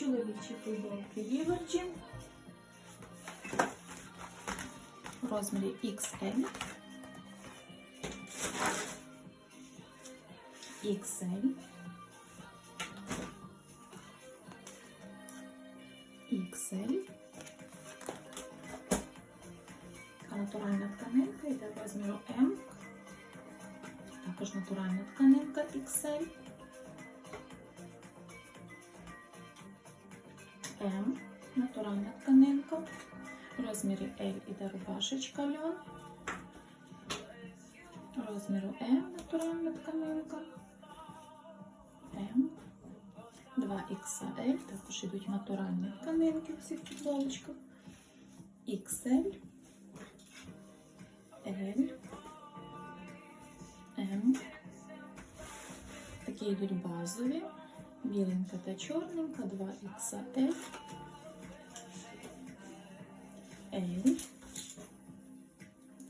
Чоловічі футболки Віверджі в розмірі XL, XL, XL. Натуральна тканинка йде розміру М. Також натуральна тканинка XL. М. Натуральна тканинка. Розмірі L іде рубашечка льон. Розміру М натуральна тканинка. М. 2XL. Також йдуть натуральні тканинки в цих футболочках. XL. L. М. Такі йдуть базові. Біленька та чорненька, 2XL. L.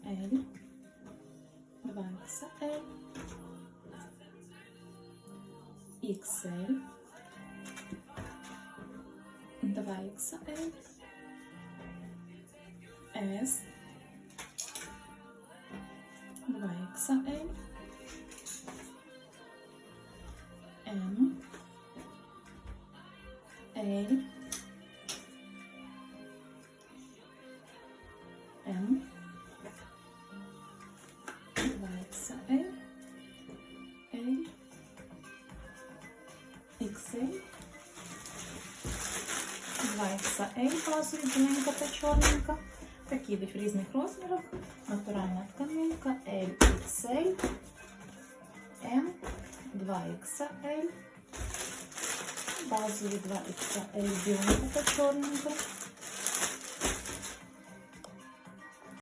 L. 2XL. XL. 2XL. S. 2XL. M. L. M. 2XL. L. XL. 2XL базові, біленька та чорненька. Такі йдуть в різних розмірах. Натуральна тканинка L, XL, M, 2XL, базові 2XL, біленька та чорненька.